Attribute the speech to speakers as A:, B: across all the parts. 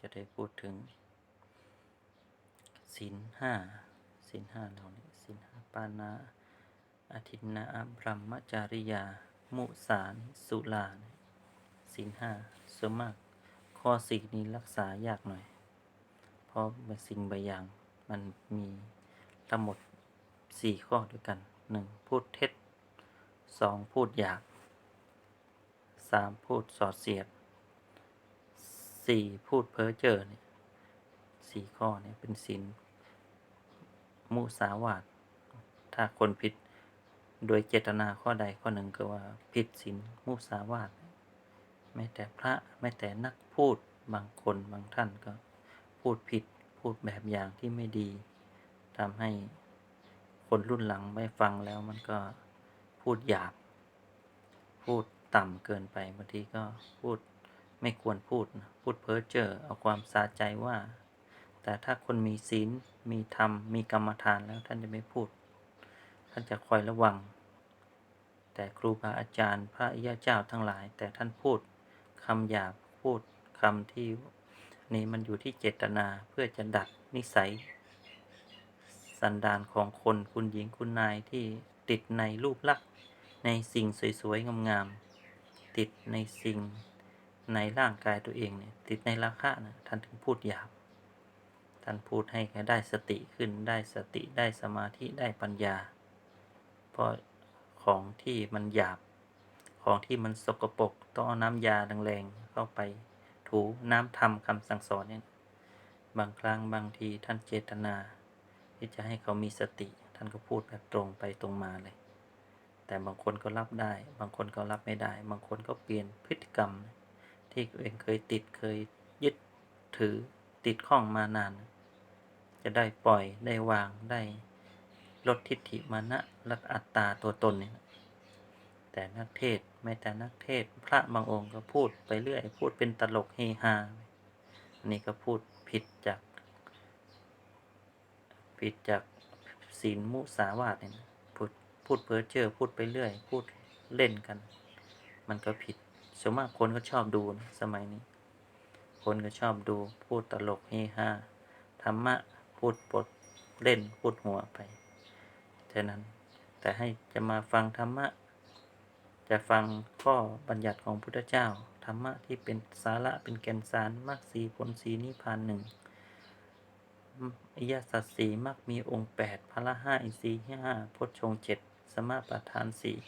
A: จะได้พูดถึงศีลห้าศีลห้าเราเนี่ยศีลห้าปานาอาทินาบรัมจาริยา มุสานสุลาเนี่ยศีลห้าส่วนมาก ข้อสี่นี้รักษายากหน่อย เพราะบางสิ่งบางอย่างมันมีทั้งหมดสี่ข้อด้วยกันหนึ่งพูดเท็จสองพูดหยาบสามพูดสอดเสียด สี่พูดเพ้อเจ้อเนี่ยสี่ข้อเนี่ยเป็นศีลมุสาวาทถ้าคนผิดโดยเจตนาข้อใดข้อหนึ่งก็ว่าผิดศีลมุสาวาทแม้แต่พระแม้แต่นักพูดบางคนบางท่านก็พูดผิดพูดแบบอย่างที่ไม่ดีทำให้คนรุ่นหลังไม่ฟังแล้วมันก็พูดหยาบ พูดต่ำเกินไปบางทีก็พูด ไม่ควรพูด พูดเพ้อเจ้อเอาความสาใจว่า แต่ถ้าคนมีศีล มีธรรม มีกรรมฐานแล้วท่านจะไม่พูด ท่านจะคอยระวัง แต่ครูบาอาจารย์พระอริยเจ้าทั้งหลาย แต่ท่านพูดคำหยาบพูดคำที่นี่มันอยู่ที่เจตนาเพื่อจะดัดนิสัย สันดานของคนคุณหญิงคุณนายที่ติดในรูปลักษณ์ในสิ่งสวยๆงามๆติดในสิ่ง ในร่างกายตัวเองเนี่ยติดในราคะนะท่านถึงพูดหยาบ ท่านพูดให้ได้สติขึ้นได้สติได้สมาธิได้ปัญญา เพราะของที่มันหยาบ ของที่มันสกปรกต้องเอาน้ำยาแรงๆเข้าไปถูน้ำทำคำสั่งสอนเนี่ยบางครั้งบางทีท่านเจตนา ที่จะให้เขามีสติ ท่านก็พูดแบบตรงไปตรงมาเลย แต่บางคนก็รับได้ บางคนก็รับไม่ได้ บางคนก็เปลี่ยนพฤติกรรม ที่ตัวเองเคยติดเคยยึดถือติดข้องมานาน จะได้ปล่อยได้วางได้ลดทิฏฐิมานะและอัตตาตัวตนเนี่ยแต่นักเทศแม้แต่นักเทศพระบางองค์ก็พูดไปเรื่อย พูดเป็นตลกเฮฮาอันนี้ก็พูดผิดจาก ผิดจากศีลมุสาวาทเนี่ยนะพูดพูดเพ้อเจ้อพูดไปเรื่อย พูดเล่นกัน มันก็ผิด ส่วนมากคนก็ชอบดูนะสมัยนี้ คนก็ชอบดูพูดตลกเฮฮาธรรมะพูดปดเล่นพูดหัวไปฉะนั้นแต่ให้จะมาฟังธรรมะ จะฟังข้อบัญญัติของพุทธเจ้า ธรรมะที่เป็นสาระเป็นแก่นสารมรรคสีผลสีนิพพานหนึ่งอิยสัจสีมักมีองค์แปดพละห้าอินทรีย์ห้าพจชงเจ็ดสมาประธานสี่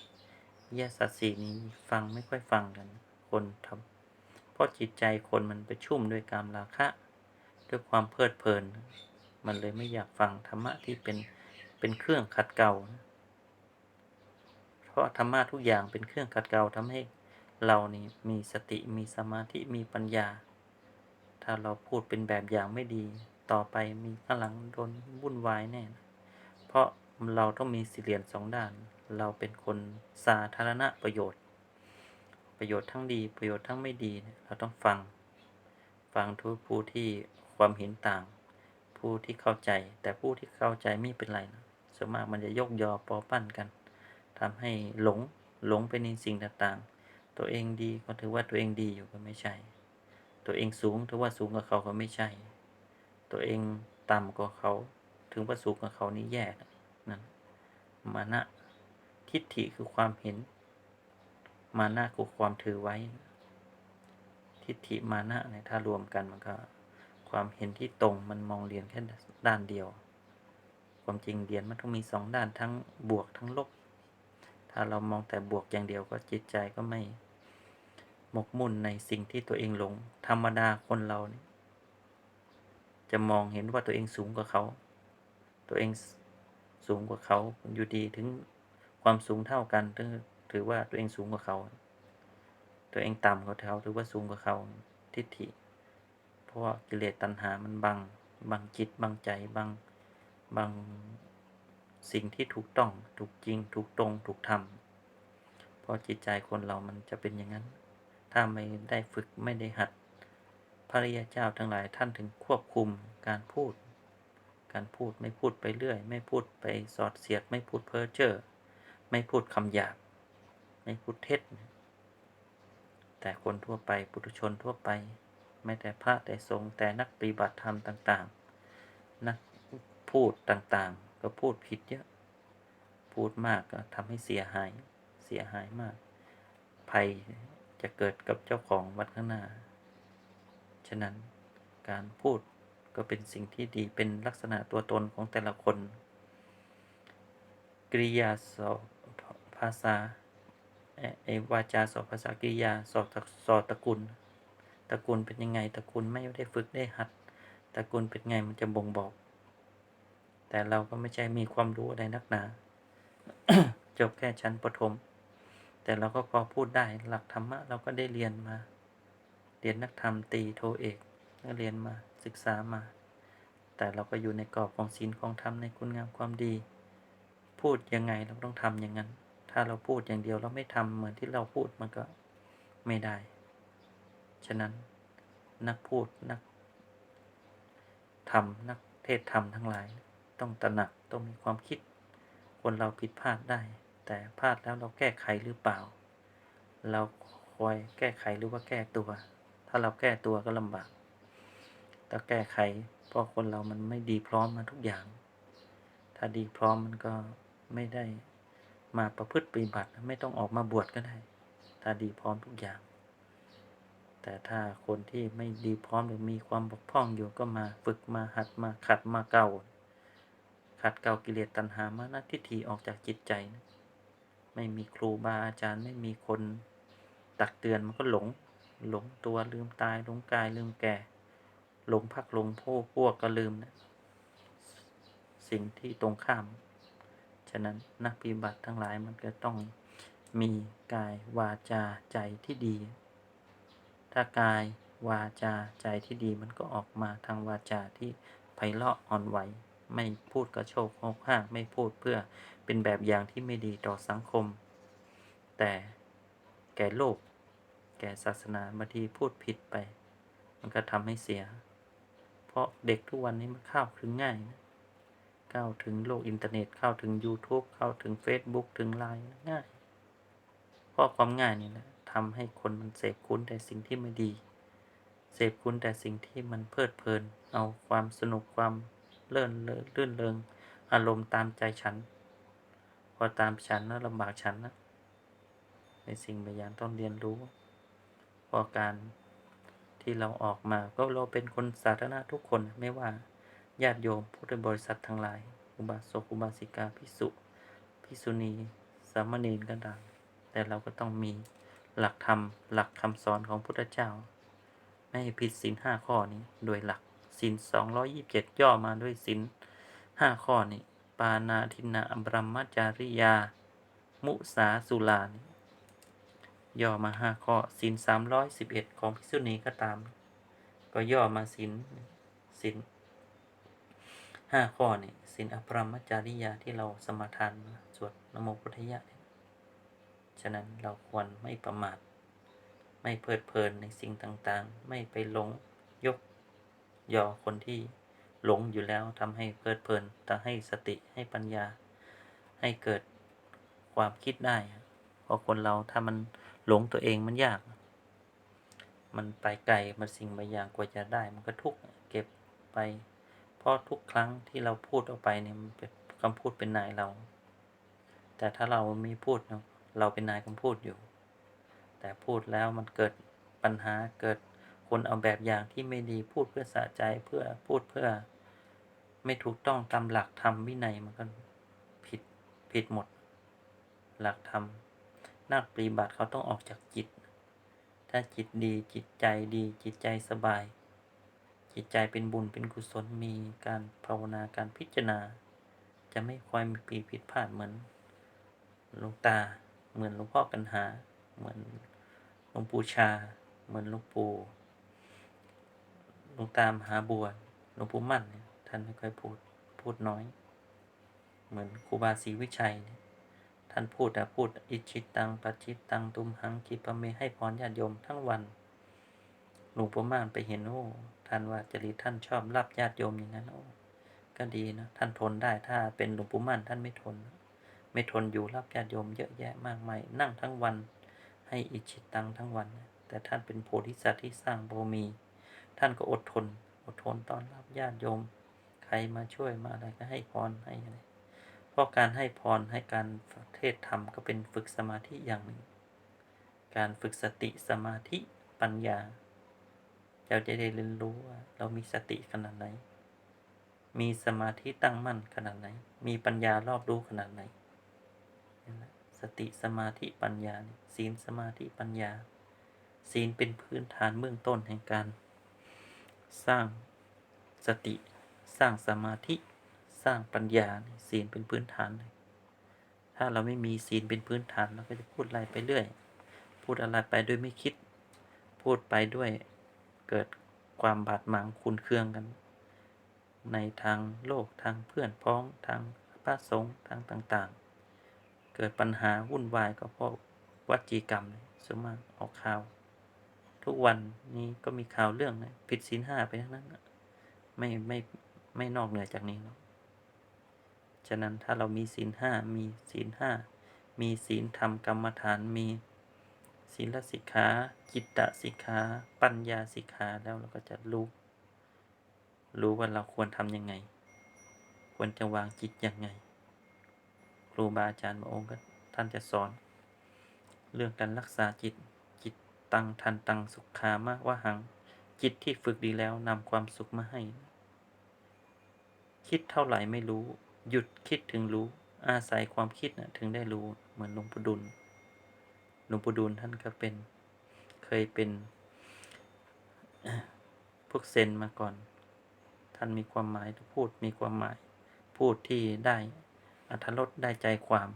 A: อริยสัจสี่นี้ฟังไม่ค่อยฟังกัน คนทำเพราะจิตใจคนมันไปชุ่มด้วยกามราคะ ด้วยความเพลิดเพลิน มันเลยไม่อยากฟังธรรมะที่เป็นเป็นเครื่องขัดเกลาเพราะธรรมะทุกอย่างเป็นเครื่องขัดเกลาทำให้เรานี่มีสติมีสมาธิมีปัญญา ถ้าเราพูดเป็นแบบอย่างไม่ดี ต่อไปมีข้างหลังโดนวุ่นวายแน่นะเพราะเราต้องมีสิเหรียญสองด้าน เราเป็นคนสาธารณประโยชน์ ประโยชน์ทั้งดีประโยชน์ทั้งไม่ดีเราต้องฟัง ฟังทุกผู้ที่ความเห็นต่าง ผู้ที่เข้าใจ แต่ผู้ที่เข้าใจไม่เป็นไรนะส่วนมากมันจะยกยอปอปั้นกันทำให้หลงหลงไปในสิ่งต่างๆ ตัวเองดีก็ถือว่าตัวเองดีอยู่ก็ไม่ใช่ ตัวเองสูงถือว่าสูงกว่าเขาก็ไม่ใช่ ตัวเองต่ำกว่าเขา ถึงว่าสูงกว่าเขานี่แย่นะนั่นมานะทิฏฐิคือความเห็น มานะคือความถือไว้ ทิฏฐิมานะเนี่ยถ้ารวมกันมันก็ ความเห็นที่ตรงมันมองเรียนแค่ด้านเดียว ความจริงเรียนมันต้องมีสองด้านทั้งบวกทั้งลบ ถ้าเรามองแต่บวกอย่างเดียวก็จิตใจก็ไม่หมกมุ่นในสิ่งที่ตัวเองหลง ธรรมดาคนเราเนี่ยจะมองเห็นว่าตัวเองสูงกว่าเขา ตัวเองสูงกว่าเขาอยู่ดีถึงความสูงเท่ากันถือ ถือว่าตัวเองสูงกว่าเขา ตัวเองต่ำกว่าเขาถือว่าสูงกว่าเขาทิฏฐิ เพราะว่ากิเลสตัณหามันบังบังจิตบังใจบังบังสิ่งที่ถูกต้องถูกจริง ถูกตรง ถูกทำเพราะจิตใจคนเรามันจะเป็นอย่างนั้น ถ้าไม่ได้ฝึกไม่ได้หัด พระริยเจ้าทั้งหลายท่านถึงควบคุมการพูด การพูดไม่พูดไปเรื่อย ไม่พูดไปสอดเสียด ไม่พูดเพ้อเจ้อไม่พูดคำหยาบ ไม่พูดเท็จแต่คนทั่วไปปุถุชนทั่วไป ไม่แต่พระแต่สงฆ์แต่นักปฏิบัติธรรมต่าง ๆ นักพูดต่างๆ ก็พูดผิดเยอะ พูดมากก็ทำให้เสียหายเสียหายมาก ภัยจะเกิดกับเจ้าของวันข้างหน้า ฉะนั้นการพูดก็เป็นสิ่งที่ดีเป็นลักษณะตัวตนของแต่ละคน กริยาสอบภาษา ไอ้วาจาสอบภาษากริยาสอบสอบตระกูลตระกูลเป็นยังไงตระกูลไม่ได้ฝึกได้หัดตระกูลเป็นไงมันจะบ่งบอก แต่เราก็ไม่ใช่มีความรู้อะไรนักหนา จบแค่ชั้นประถม แต่เราก็พอพูดได้หลักธรรมะเราก็ได้เรียนมา เรียนนักธรรมตีโทเอกเรียนมาศึกษามา แต่เราก็อยู่ในกรอบของศีลของธรรมในคุณงามความดี พูดยังไงเราต้องทำอย่างนั้น ถ้าเราพูดอย่างเดียวเราไม่ทำเหมือนที่เราพูดมันก็ไม่ได้ ฉะนั้นนักพูดนักทำนักเทศธรรมทั้งหลาย ต้องตระหนักต้องมีความคิด คนเราผิดพลาดได้ แต่พลาดแล้วเราแก้ไขหรือเปล่า เราคอยแก้ไขหรือว่าแก้ตัว ถ้าเราแก้ตัวก็ลำบากแต่แก้ไข เพราะคนเรามันไม่ดีพร้อมมาทุกอย่าง ถ้าดีพร้อมมันก็ไม่ได้ มาประพฤติปฏิบัติไม่ต้องออกมาบวชก็ได้ ถ้าดีพร้อมทุกอย่าง แต่ถ้าคนที่ไม่ดีพร้อมหรือมีความบกพร่องอยู่ก็มาฝึกมาหัดมาขัดมาเก่า ขัดเก่ากิเลสตัณหามานะทิฏฐิออกจากจิตใจนะไม่มีครูบาอาจารย์ไม่มีคนตักเตือนมันก็หลง หลงตัวลืมตายหลงกายลืมแก่ หลงพักหลงพวกพวกก็ลืมนะ สิ่งที่ตรงข้าม ฉะนั้นนักปฏิบัติทั้งหลายมันก็ต้องมีกายวาจาใจที่ดี ถ้ากายวาจาใจที่ดีมันก็ออกมาทางวาจาที่ไพเราะอ่อนไหว ไม่พูดกระโชกโคกห้าไม่พูดเพื่อเป็นแบบอย่างที่ไม่ดีต่อสังคม แต่แก่โลก แก่ศาสนาบางทีพูดผิดไป มันก็ทำให้เสีย เพราะเด็กทุกวันนี้มันเข้าถึงง่ายนะ เข้าถึงโลกอินเทอร์เน็ต เข้าถึง YouTube เข้าถึง Facebook ถึงไลน์ง่ายเพราะความง่ายนี่แหละทำให้คนมันเสพคุ้นแต่สิ่งที่ไม่ดี เสพคุ้นแต่สิ่งที่มันเพลิดเพลิน เอาความสนุกความเลื่อนเลื่อนเริงอารมณ์ตามใจฉัน พอตามฉันแล้วลำบากฉันนะในสิ่งบางอย่างต้องเรียนรู้ พอการที่เราออกมาก็เราเป็นคนสาธารณะทุกคนไม่ว่า ญาติโยมพุทธบริษัททั้งหลาย อุบาสกอุบาสิกาภิกษุภิกษุณี สามเณรก็ตามแต่เราก็ต้องมีหลักธรรม หลักคำสอนของพุทธเจ้า ไม่ให้ผิดศีลห้าข้อนี้ โดยหลักศีลสองร้อยี่สิบเจ็ดย่อมาด้วยศีลห้าข้อนี้ ปานาทินาบรมมจาริยา มุสาสุลานี่ย่อมาห้าข้อศีลสามร้อยสิบเอ็ดของภิกษุณีก็ตาม ก็ย่อมาศีลศีล ห้าข้อนี่ศีลอภรมจาริยาที่เราสมาทานสวดนโมพุทธยะเนี่ยฉะนั้นเราควรไม่ประมาท ไม่เพลิดเพลินในสิ่งต่างๆ ไม่ไปหลงยกยอคนที่หลงอยู่แล้วทำให้เพลิดเพลินแต่ให้สติให้ปัญญา ให้เกิดความคิดได้เพราะคนเราถ้ามันหลงตัวเองมันยาก มันไปไกลมันสิ่งบางอย่างกว่าจะได้ มันก็ทุกข์เก็บไป เพราะทุกครั้งที่เราพูดออกไปเนี่ยมันเป็นคำพูดเป็นนายเรา แต่ถ้าเราม่พูดเนาะเราเป็นนายคำพูดอยู่ แต่พูดแล้วมันเกิดปัญหาเกิดคนเอาแบบอย่างที่ไม่ดีพูดเพื่อสะใจเพื่อพูดเพื่อ ไม่ถูกต้องตามหลักธรรมวินัยมันก็ผิดผิดหมด หลักธรรมนักปฏิบัติเขาต้องออกจากจิต ถ้าจิตดีจิตใจดีจิตใจสบาย จิตใจเป็นบุญเป็นกุศลมีการภาวนาการพิจารณา จะไม่ค่อยมีปีผิดพลาดเหมือนหลวงตา เหมือนหลวงพ่อกันหา เหมือนหลวงปู่ชา เหมือนหลวงปู่หลวงตามหาบัวหลวงปู่มั่นท่านไม่ค่อยพูดพูดน้อย เหมือนครูบาศรีวิชัยเนี่ยท่านพูดแต่พูดอิจิตตังปัจจิตตังตุมหังกิปะเมให้พรญาติโยมทั้งวัน หลวงปู่ม่านไปเห็นโอ้ ท่านว่าจริตท่านชอบรับญาติโยมอย่างนั้นโอ้ก็ดีนะท่านทนได้ถ้าเป็นหลวงปู่มั่นท่านไม่ทน ไม่ทนอยู่รับญาติโยมเยอะแยะมากมายนั่งทั้งวัน ให้อิจิตังทั้งวัน แต่ท่านเป็นโพธิสัตว์ที่สร้างบารมี ท่านก็อดทน อดทนตอนรับญาติโยม ใครมาช่วยมาอะไรก็ให้พรให้อะไรเพราะการให้พรให้การเทศธรรมก็เป็นฝึกสมาธิอย่างหนึ่ง การฝึกสติสมาธิปัญญา เราจะได้เรียนรู้ว่า เรามีสติขนาดไหน มีสมาธิตั้งมั่นขนาดไหน มีปัญญารอบรู้ขนาดไหน สติสมาธิปัญญา ศีลสมาธิปัญญา ศีลเป็นพื้นฐานเบื้องต้นแห่งการ สร้างสติ สร้างสมาธิ สร้างปัญญา ศีลเป็นพื้นฐานเลยถ้าเราไม่มีศีลเป็นพื้นฐานเราก็จะพูดอะไรไปเรื่อย พูดอะไรไปโดยไม่คิด พูดไปด้วย เกิดความบาดหมางคุนเคืองกัน ในทางโลกทางเพื่อนพ้องทางพระสงฆ์ทางต่างๆ เกิดปัญหาวุ่นวายก็เพราะวัจีกรรมเลยส่วนมากออกข่าว ทุกวันนี้ก็มีข่าวเรื่องนะผิดศีลห้าไปทั้งนั้นน่ไม่ไม่ไม่นอกเหนือจากนี้หรอกฉะนั้นถ้าเรามีศีลห้ามีศีลห้ามีศีลธรรมกรรมฐานมี ศีลสิกขาจิตตสิกขาปัญญาสิกขาแล้วเราก็จะรู้ รู้ว่าเราควรทำยังไง ควรจะวางจิตยังไง ครูบาอาจารย์บางองค์ก็ท่านจะสอน เรื่องการรักษาจิตจิตตังทันตังสุขามะวะหัง จิตที่ฝึกดีแล้วนำความสุขมาให้ คิดเท่าไหร่ไม่รู้ หยุดคิดถึงรู้ อาศัยความคิดนะถึงได้รู้เหมือนหลวงปู่ดุล ลวงปู่ดุลท่านก็เป็นเคยเป็นพวกเซนมาก่อน ท่านมีความหมายพูดมีความหมาย พูดที่ได้อัธรสได้ใจความ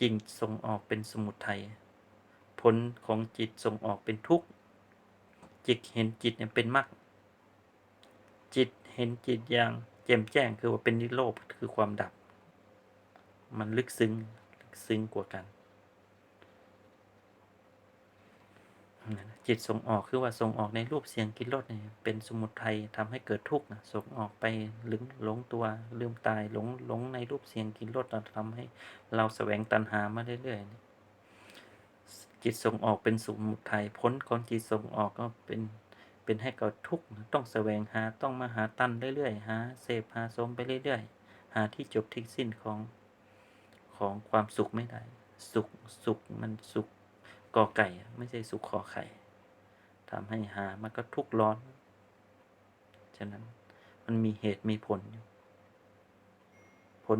A: จิตส่งออกเป็นสมุทัยผลของจิตส่งออกเป็นทุกข์จิตเห็นจิตเนี่ยเป็นมรรคจิตเห็นจิตอย่างแจ่มแจ้งคือว่าเป็นนิโรธคือความดับ มันลึกซึ้ง ซึ้งกว่ากัน จิตส่งออกคือว่าส่งออกในรูปเสียงกินรสเนี่ยเป็นสมุทัยทำให้เกิดทุกข์นะส่งออกไปลึงหลงตัวลืมตายหลงหลงในรูปเสียงกินรสเราทำให้เราแสวงตัณหามาเรื่อยๆจิตส่งออกเป็นสมุทัยพ้นของจิตส่งออกก็เป็นเป็นให้เกิดทุกข์ต้องแสวงหาต้องมาหาตันเรื่อยๆหาเสพหาสมไปเรื่อยๆ หาที่จบที่สิ้นของ ของความสุขไม่ได้ สุขสุขมันสุขกอไก่ ไม่ใช่สุขขอไข่ทำให้หามันก็ทุกข์ร้อน ฉะนั้นมันมีเหตุมีผลอยู่ผล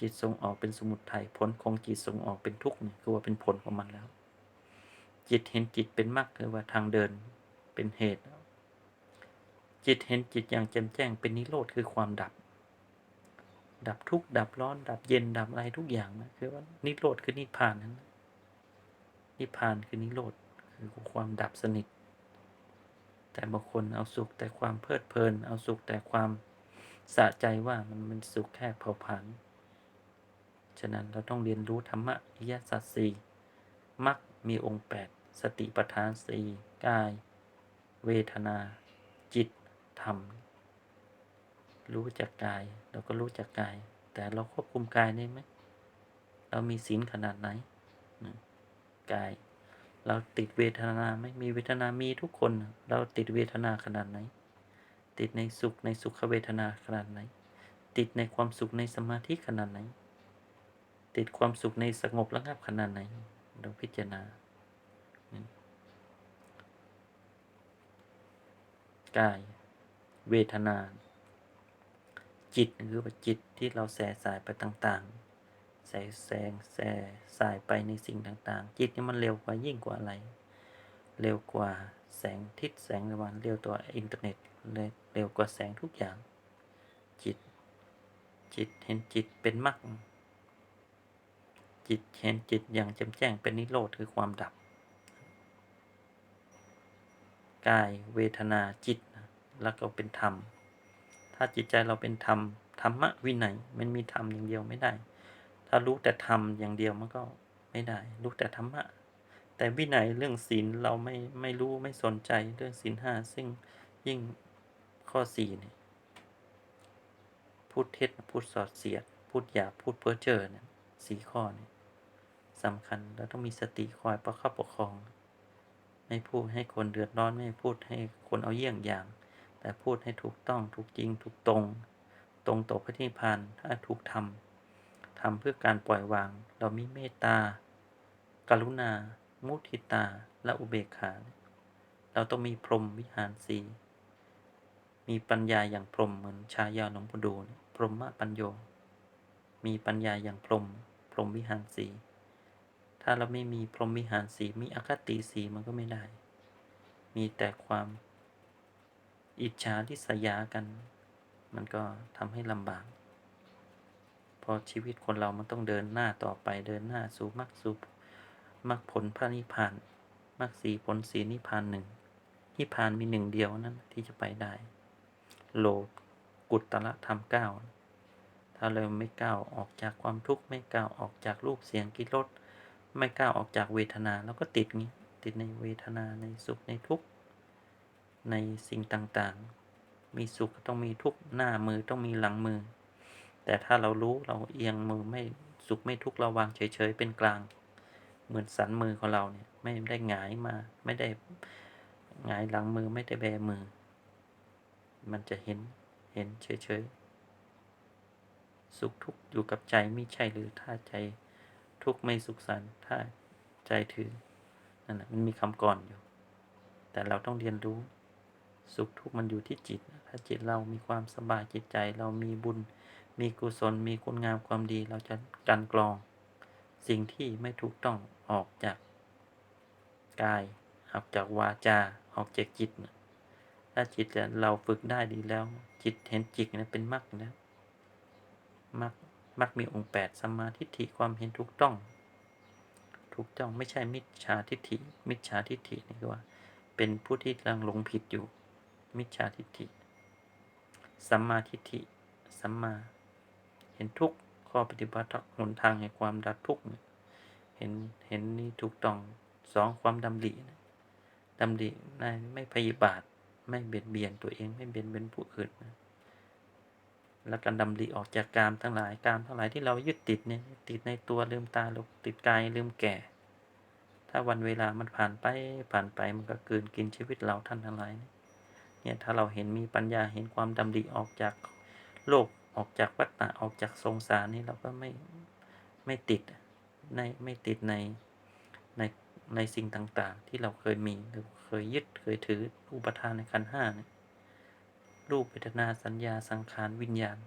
A: จิตส่งออกเป็นสมุทัยผลของจิตส่งออกเป็นทุกข์เนี่ยคือว่าเป็นผลของมันแล้ว จิตเห็นจิตเป็นมรรคคือว่าทางเดินเป็นเหตุ จิตเห็นจิตอย่างแจ่มแจ้งเป็นนิโรธคือความดับ ดับทุกข์ดับร้อน ดับเย็นดับอะไรทุกอย่างนะคือว่านิโรธคือนิพพานนั้นนิพพานคือนิโรธคือความดับสนิท แต่บางคนเอาสุขแต่ความเพลิดเพลิน เอาสุขแต่ความสะใจว่ามันมันสุขแค่เผาผลาญฉะนั้นเราต้องเรียนรู้ธรรมะอิยสัจสี่มรรคมีองค์แปดสติปัฏฐานสี่กาย เวทนา จิต ธรรม รู้จักกาย เราก็รู้จักกาย แต่เราควบคุมกายได้ไหม เรามีศีลขนาดไหนกาย เราติดเวทนาไหมมีเวทนามีทุกคน เราติดเวทนาขนาดไหน ติดในสุขในสุขเวทนาขนาดไหน ติดในความสุขในสมาธิขนาดไหน ติดความสุขในสงบระงับขนาดไหน เราพิจารณากาย เวทนา จิตคือว่าจิตที่เราแส่สายไปต่างๆ แสแสงแส่สายไปในสิ่งต่างๆ จิตนี่มันเร็วกว่ายิ่งกว่าอะไร เร็วกว่าแสงทิศแสงตะวันเร็วตัวอินเทอร์เน็ตเร็วกว่าแสงทุกอย่าง จิต จิตเห็นจิตเป็นมรรคจิตเห็นจิตอย่างแจ่มแจ้งเป็นนิโรธคือความดับ กายเวทนาจิตแล้วก็เป็นธรรม ถ้าจิตใจเราเป็นธรรมธรรมะวินัยมันมีธรรมอย่างเดียวไม่ได้ ถ้ารู้แต่ธรรมอย่างเดียวมันก็ไม่ได้ รู้แต่ธรรมะ แต่วินัยเรื่องศีลเราไม่ไม่รู้ไม่สนใจเรื่องศีลห้าซึ่งยิ่งข้อสี่เนี่ยพูดเท็จพูดสอดเสียด พูดหยาบพูดเพ้อเจ้อเนี่ยสี่ข้อเนี่ยสำคัญเราต้องมีสติคอยประคับประคอง ไม่พูดให้คนเดือดร้อนไม่พูดให้คนเอาเยี่ยงอย่าง แต่พูดให้ถูกต้องถูกจริงถูกตรง ตรงต่อพระนิพพานถ้าถูกทำทำเพื่อการปล่อยวาง เรามีเมตตา กรุณา มุทิตา และอุเบกขา เราต้องมีพรหมวิหารสีมีปัญญาอย่างพรหมเหมือนชายาหลวงปู่ดูพรหมปัญโย มีปัญญาอย่างพรหมพรหมวิหารสีถ้าเราไม่มีพรหมวิหารสีมีอคติสีมันก็ไม่ได้ มีแต่ความ อิจฉาทิษยากัน มันก็ทำให้ลำบาก พอชีวิตคนเรามันต้องเดินหน้าต่อไปเดินหน้าสู่มรรคสู่มรรคผลพระนิพพานมรรคสีผลสีนิพพานหนึ่งนิพพานมีหนึ่งเดียวนั้นที่จะไปได้ โลกุตตะธรรมเก้าถ้าเราไม่ก้าวออกจากความทุกข์ไม่ก้าวออกจากรูปเสียงกลิ่นรสไม่ก้าวออกจากเวทนา แล้วก็ติดงี้ติดในเวทนาในสุขในทุกข์ ในสิ่งต่างๆ มีสุขก็ต้องมีทุกหน้ามือต้องมีหลังมือ แต่ถ้าเรารู้เราเอียงมือไม่สุขไม่ทุกเราวางเฉยๆเป็นกลาง เหมือนสันมือของเราเนี่ยไม่ได้หงายมาไม่ได้หงายหลังมือไม่ได้แบมือ มันจะเห็นเห็นเฉยๆสุขทุกอยู่กับใจไม่ใช่หรือถ้าใจทุกไม่สุขสันถ้าใจถือนั่นแหะมันมีคำก่อนอยู่ แต่เราต้องเรียนรู้ สุขทุกข์มันอยู่ที่จิต ถ้าจิตเรามีความสบายจิตใจ เรามีบุญ มีกุศล มีคุณงามความดี เราจะกันกรอง สิ่งที่ไม่ถูกต้องออกจากกาย ออกจากวาจา ออกจากจิต ถ้าจิตเราฝึกได้ดีแล้ว จิตเห็นจิตนะเป็นมรรคแล้วมรรคมรรคมีองค์แปดสมาธิฏฐิความเห็นถูกต้อง ถูกต้องไม่ใช่มิจฉาทิฏฐิ มิจฉาทิฏฐินี่คือว่า เป็นผู้ที่กำลังหลงผิดอยู่ มิจฉาทิฏฐิ สัมมาทิฏฐิ สัมมา เห็นทุกข้อปฏิบัติหนทางแห่งความดับทุกข์เห็นเห็นนี่ถูกต้องสองความดำริดำริในไม่พยาบาท ไม่เบียดเบียนตัวเองไม่เบียดเบียนผู้อื่นนะแล้วการดำริออกจากกามทั้งหลายกามทั้งหลายที่เรายึดติดเนี่ยติดในตัวลืมตาลกติดกายลืมแก่ ถ้าวันเวลามันผ่านไปผ่านไปมันก็เกินกินชีวิตเราท่านทั้งหลาย เนี่ยถ้าเราเห็นมีปัญญาเห็นความดำริออกจากโลกออกจากวัฏฏะออกจากสงสารนี่เราก็ไม่ไม่ติดในไม่ติดในในในสิ่งต่างๆ ที่เราเคยมีหรือเคยยึดเคยถืออุปทานในขันห้าเนี่ยรูปเวทนาสัญญาสังขารวิญญาณ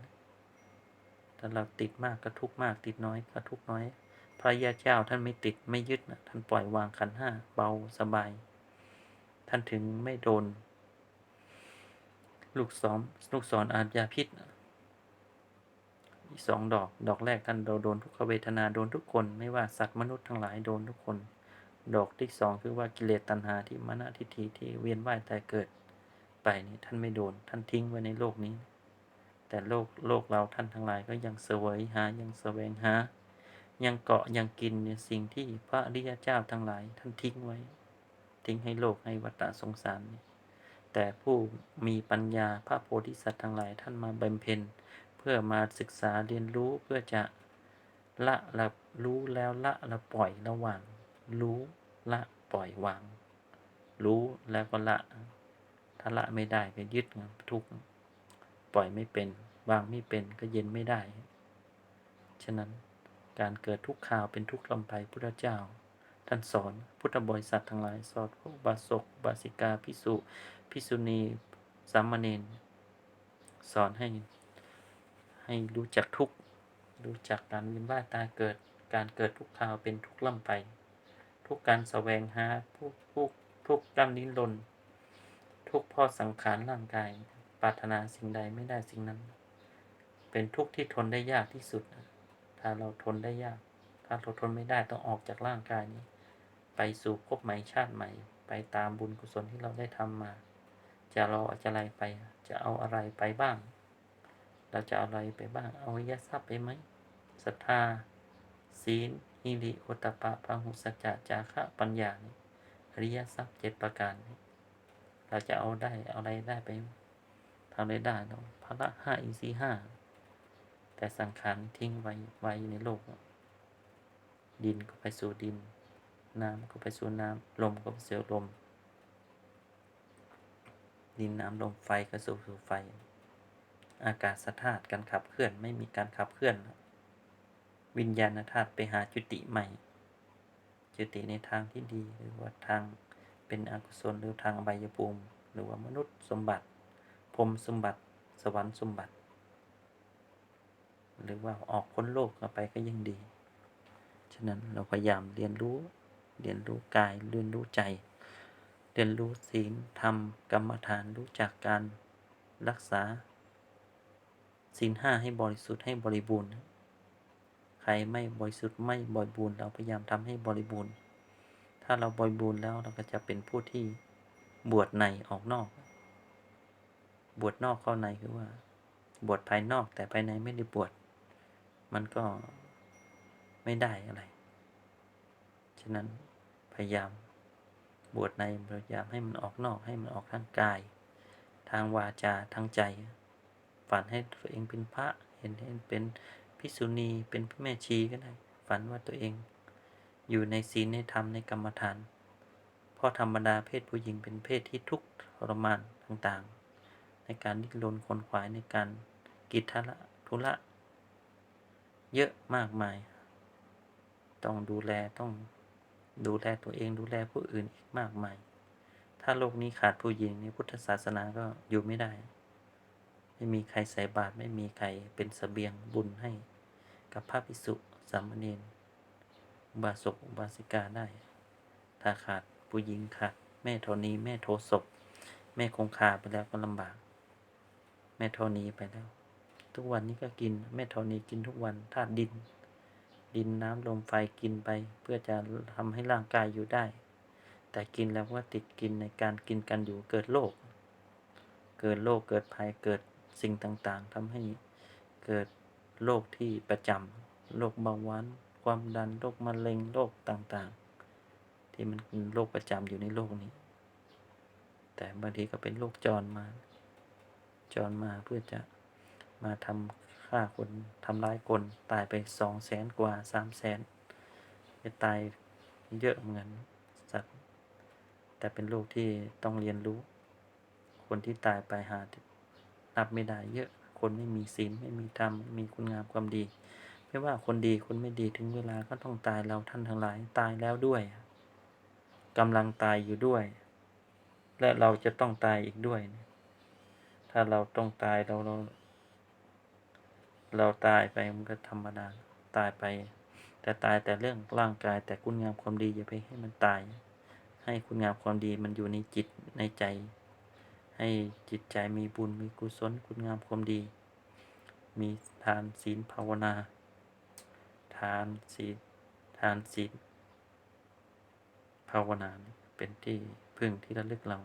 A: ถ้าเราติดมากก็ทุกมากติดน้อยก็ทุกน้อย พระยาเจ้าท่านไม่ติดไม่ยึดนะท่านปล่อยวางขันห้าเบาสบาย ท่านถึงไม่โดน ลูกศรลูกศรอาญาพิษอีกสองดอก ดอกแรกท่านเราโดนทุกขเวทนาโดนทุกคนไม่ว่าสัตว์มนุษย์ทั้งหลายโดนทุกคน ดอกที่สองคือว่ากิเลสตัณหาที่มณทิฏฐิที่เวียนว่ายตายเกิดไปนี่ท่านไม่โดนท่านทิ้งไว้ในโลกนี้ แต่โลกโลกเราท่านทั้งหลายก็ยังเสวยหายังแสวงหา ยังเกาะยังกินสิ่งที่พระอริยเจ้าทั้งหลาย ท่านทิ้งไว้ ทิ้งให้โลกให้วัฏสงสารนี่ แต่ผู้มีปัญญาพระโพธิสัตว์ทั้งหลายท่านมาบำเพ็ญ เพื่อมาศึกษาเรียนรู้เพื่อจะละละรู้แล้วละละปล่อยระวาง รู้ละปล่อยวาง รู้แล้วก็ละ ถ้าละไม่ได้ก็ยึดทุกปล่อยไม่เป็นวางไม่เป็นก็เย็นไม่ได้ ฉะนั้นการเกิดทุกข่าวเป็นทุกข์ลำไปพุทธเจ้า ท่านสอนพุทธบริษัททั้งหลายสอนพวกบาศกบาสิกาพิสุ พิสุณีสามเณรสอนให้ ให้รู้จักทุกรู้จักการวินว่าตาเกิด การเกิดทุกข่าวเป็นทุกขล่ำไป ทุกการแสวงหาทุกทุกทุกการนิ้นรนทุกพราะสังขารร่างกาย ปรารถนาสิ่งใดไม่ได้สิ่งนั้น เป็นทุกข์ที่ทนได้ยากที่สุด ถ้าเราทนได้ยาก ถ้าเราทนไม่ได้ต้องออกจากร่างกายนี้ ไปสู่ภพใหม่ชาติใหม่ ไปตามบุญกุศลที่เราได้ทำมา จะราจะอะไรไป จะเอาอะไรไปบ้าง เราจะเอาอะไรไปบ้าง เอายทรัพย์ไปไหมศรัทธา ศีลอิริโอตปะพหุสัจจะจาคะปัญญาอริยทรัพย์เจ็ดประการนี้เราจะเอาได้เอาอะไรได้ไปทำอะไรได้เนาะพระห้าอินทรีห้าแต่สังขารทิ้งไว้ไว้ในโลก ดินก็ไปสู่ดิน น้ำก็ไปสู่น้ำลมก็ไปสู่ลม ดินน้ำลมไฟกระสู่สู่ไฟ อากาศธาตุการขับเคลื่อนไม่มีการขับเคลื่อน วิญญาณธาตุไปหาจุติใหม่ จุติในทางที่ดีหรือว่าทางเป็นอกุศลหรือทางอบายภูมิ หรือว่ามนุษย์สมบัติพรมสมบัติ สวรรค์สมบัติ หรือว่าออกพ้นโลกไปก็ยิ่งดี ฉะนั้นเราพยายามเรียนรู้เรียนรู้กายเรียนรู้ใจ เรียนรู้ศีลธรรมกรรมฐานรู้จักการรักษาศีลห้าให้บริสุทธิ์ให้บริบูรณ์ ใครไม่บริสุทธิ์ไม่บริบูรณ์ เราพยายามทำให้บริบูรณ์ ถ้าเราบริบูรณ์แล้วเราก็จะเป็นผู้ที่บวชในออกนอก บวชนอกเข้าในคือว่า บวชภายนอกแต่ภายในไม่ได้บวชมันก็ไม่ได้อะไร ฉะนั้นพยายาม บวชในพยายามให้มันออกนอกให้มันออกทางกาย ทางวาจาทางใจ ฝันให้ตัวเองเป็นพระเห็นเห็นเป็นพิสุณีเป็นพระแม่ชีก็ได้ ฝันว่าตัวเอง อยู่ในศีลในธรรมในกรรมฐานเพราะธรรมดาเพศผู้หญิงเป็นเพศที่ทุกข์ทรมานต่างๆ ในการดิ้นรนคนขวายในการกิจทละทุละ เยอะมากมาย ต้องดูแลต้อง ดูแลตัวเองดูแลผู้อื่นอีกมากมาย ถ้าโลกนี้ขาดผู้หญิงในพุทธศาสนาก็อยู่ไม่ได้ ไม่มีใครใส่บาตรไม่มีใครเป็นสเสบียงบุญให้ กับพระภิกษุสามเณรบาสกบาสิกาได้ ถ้าขาดผู้หญิงขาดแม่ธรณีแม่โทศพแม่คงคาไปแล้วก็ลำบาก แม่ธรณีไปแล้ว ทุกวันนี้ก็กินแม่ธรณีกินทุกวันธาตุดิน ดินน้ำลมไฟกินไป เพื่อจะทำให้ร่างกายอยู่ได้ แต่กินแล้วก็ติดกินในการกินกันอยู่เกิดโรคเกิดโรคเกิดภัยเกิดสิ่งต่างๆทำให้เกิดโรคที่ประจำโรคเบาหวานความดันโรคมะเร็งโรคต่างๆ ที่มันเป็นโรคประจำอยู่ในโลกนี้ แต่บางทีก็เป็นโรคจรมา จรมาเพื่อจะมาทำ ฆ่าคนทำร้ายคนตายไปสองแสนกว่าสามแสนจะตายเยอะเหมือนสัตว์ แต่เป็นโรคที่ต้องเรียนรู้ คนที่ตายไปหานับไม่ได้เยอะคนไม่มีศีลไม่มีธรรมไม่มีคุณงามความดี ไม่ว่าคนดีคนไม่ดีถึงเวลาก็ต้องตายเราท่านทั้งหลายตายแล้วด้วยกำลังตายอยู่ด้วย และเราจะต้องตายอีกด้วย ถ้าเราต้องตายเราเรา เราตายไปมันก็ธรรมดาตายไป แต่ตายแต่เรื่องร่างกาย แต่คุณงามความดีอย่าไปให้มันตาย ให้คุณงามความดีมันอยู่ในจิตในใจ ให้จิตใจมีบุญมีกุศลคุณงามความดี มีทานศีลภาวนา ทานศีลทานศีลภาวนาเป็นที่พึ่งที่ระลึกเรา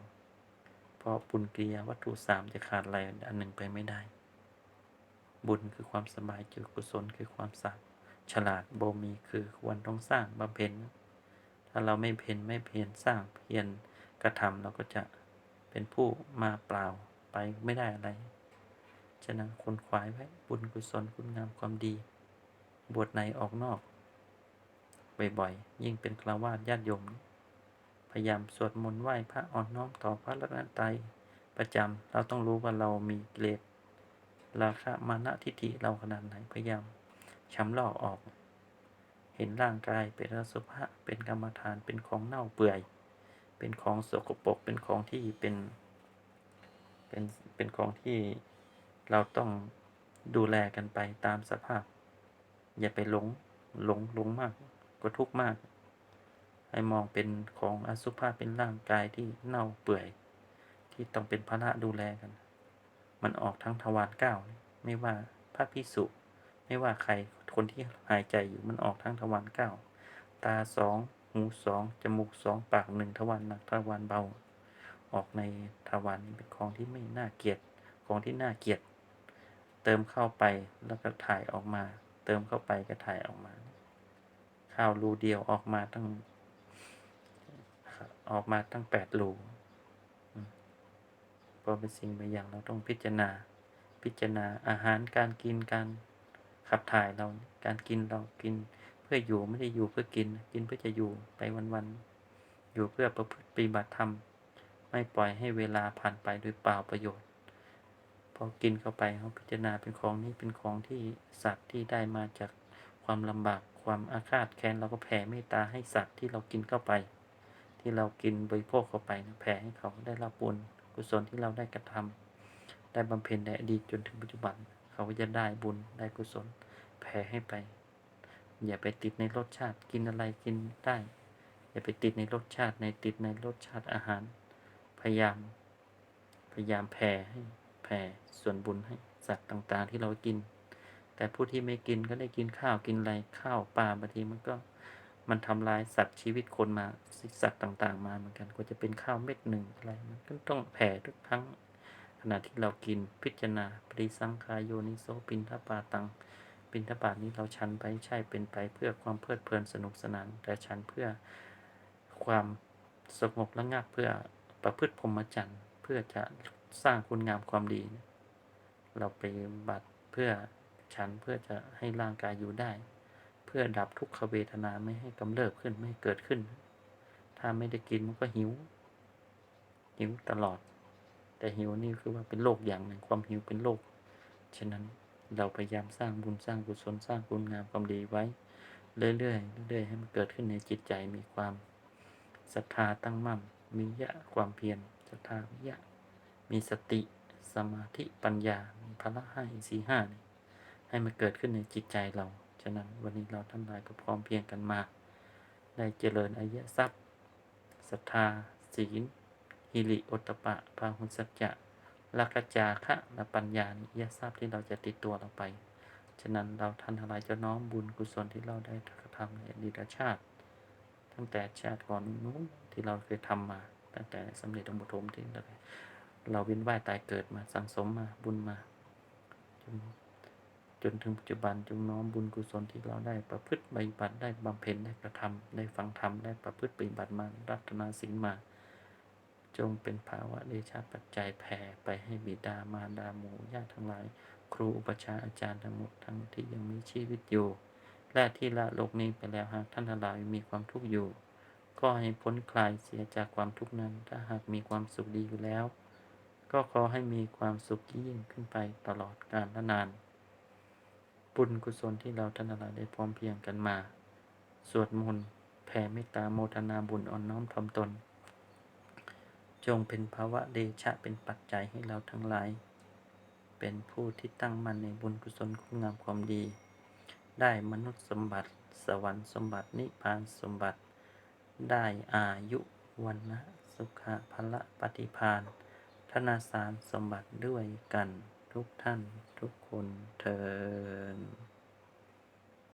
A: เพราะบุญกิริยาวัตถุสามจะขาดอะไรอันหนึ่งไปไม่ได้ บุญคือความสบายคือกุศลคือความสักฉลาดโบมีคือควรต้องสร้างบำเพ็ญถ้าเราไม่เพ็ญไม่เพียรสร้างเพียรกระทำเราก็จะเป็นผู้มาเปล่าไปไม่ได้อะไร ฉะนั้นคนขวายไว้บุญกุศลคุณงามความดี บวชในออกนอกบ่อยๆยิ่งเป็นคราวาสญาติโยม พยายามสวดมนต์ไหว้พระอ่อนน้อมต่อพระรัตนตรัยประจำเราต้องรู้ว่าเรามีเกรด ราคะมานะทิฏฐิเราขนาดไหนพยายามชำลอกออก เห็นร่างกายเป็นอสุภะเป็นกรรมฐานเป็นของเน่าเปื่อย เป็นของสกปรกเป็นของที่เป็นเป็นเป็นของที่เราต้องดูแลกันไปตามสภาพ อย่าไปหลงหลงหลงมากก็ทุกข์มาก ให้มองเป็นของอสุภะเป็นร่างกายที่เน่าเปื่อย ที่ต้องเป็นภาระดูแลกัน มันออกทั้งทวารเก้าไม่ว่าพระพิสุไม่ว่าใครคนที่หายใจอยู่มันออกทั้งทวารเก้าตาสองหูสองจมูกสองปากหนึ่งทวารหนักทวารเบา ออกในทวารนี้เป็นของที่ไม่น่าเกียดของที่น่าเกียด เติมเข้าไปแล้วก็ถ่ายออกมา เติมเข้าไปก็ถ่ายออกมาข้าวรูเดียวออกมาตั้งออกมาตั้งแปดรู เพราะเป็นสิ่งบางอย่างเราต้องพิจารณา พิจารณาอาหารการกินการขับถ่ายเราการกินเรากิน เพื่ออยู่ไม่ได้อยู่เพื่อกิน กินเพื่อจะอยู่ไปวันๆอยู่เพื่อประพฤติปฏิบัติธรรม ไม่ปล่อยให้เวลาผ่านไปโดยเปล่าประโยชน์พอกินเข้าไปเขาพิจารณาเป็นของนี้เป็นของที่สัตว์ที่ได้มาจากความลำบากความอาฆาตแค้นเราก็แผ่เมตตาให้สัตว์ที่เรากินเข้าไป ที่เรากินบริโภคเข้าไปแผ่ให้เขาได้รับบุญ กุศลที่เราได้กระทำได้บำเพ็ญในอดีตจนถึงปัจจุบัน เขาก็จะได้บุญได้กุศลแผ่ให้ไป อย่าไปติดในรสชาติกินอะไรกินได้ อย่าไปติดในรสชาติในติดในรสชาติอาหาร พยายาม พยายามแผ่ให้แผ่ส่วนบุญให้สัตว์ต่างๆที่เรากิน แต่ผู้ที่ไม่กินก็ได้กินข้าวกินอะไรข้าวปลาบางทีมันก็ มันทำลายสัตว์ชีวิตคนมาสัตว์ต่าง ๆ มาเหมือนกันกว่าจะเป็นข้าวเม็ดหนึ่งอะไรมันก็ต้องแผ่ทุกครั้งขณะที่เรากินพิจารณาปริสังขายโยนิโสปินทปาตังปินทบาทนี้เราชันไปใช่เป็นไปเพื่อความเพลิดเพลินสนุกสนาน แต่ชันเพื่อความสงบระงับเพื่อประพฤติพรหมจรรย์ เพื่อจะสร้างคุณงามความดี เราไปบัตรเพื่อฉันเพื่อจะให้ร่างกายอยู่ได้ พื่อดับทุกขเวทนาไม่ให้กำเริบขึ้นไม่ให้เกิดขึ้น ถ้าไม่ได้กินมันก็หิว หิวตลอด แต่หิวนี่คือว่าเป็นโรคอย่างหนึ่งความหิวเป็นโรคฉะนั้นเราพยายามสร้างบุญสร้างกุศลสร้างคุณงามความดีไว้ เรื่อยๆเรื่อยๆให้มันเกิดขึ้นในจิตใจมีความศรัทธาตั้งมั่นมียะความเพียรศรัทธาวิยะ มีสติสมาธิปัญญามีพละห้าอินทรีห้านี่ให้มันเกิดขึ้นในจิตใจเรา ฉะนั้นวันนี้เราทั้งหลายก็พร้อมเพียงกันมา ได้เจริญอริยทรัพย์ศรัทธา ศีลฮิริโอตตปะพาหุสัจจะลักจาคะและปัญญานิยทรัพย์ที่เราจะติดตัวเราไป ฉะนั้นเราท่านทั้งหลายจะน้อมบุญกุศลที่เราได้กระทำในอดีตชาติ ตั้งแต่ชาติก่อนนู้นที่เราเคยทำมา ตั้งแต่สำเร็จองค์ปฐมที่เราเราเวียนว่ายตายเกิดมาสังสมมาบุญมาจน จนถึงปัจจุบันจงน้อมบุญกุศลที่เราได้ประพฤติปฏิบัติได้บำเพ็ญได้กระทำได้ฟังธรรมได้ประพฤติปฏิบัติมารัตนาศีลมา จงเป็นภาวะเดชะปัจจัยแผ่ไปให้บิดามารดาหมู่ญาติทั้งหลาย ครูอุปชาอาจารย์ทั้งหมดทั้งที่ยังมีชีวิตอยู่ และที่ละโลกนี้ไปแล้วหากท่านทั้งหลายมีความทุกข์อยู่ ก็ให้พ้นคลายเสียจากความทุกข์นั้น ถ้าหากมีความสุขดีอยู่แล้ว ก็ขอให้มีความสุขยิ่งขึ้นไปตลอดกาลและนาน บุญกุศลที่เราท่านทั้งหลายได้พร้อมเพียงกันมา สวดมนต์แผ่เมตตาโมทนาบุญอ่อนน้อมถ่อมตน จงเป็นภาวะเดชะเป็นปัจจัยให้เราทั้งหลาย เป็นผู้ที่ตั้งมั่นในบุญกุศลคุณงามความดี ได้มนุษย์สมบัติ สวรรค์สมบัตินิพพานสมบัติ ได้อายุวันนะสุขะพละปฏิพานธนาสารสมบัติด้วยกัน ทุกท่านทุกคนเทิน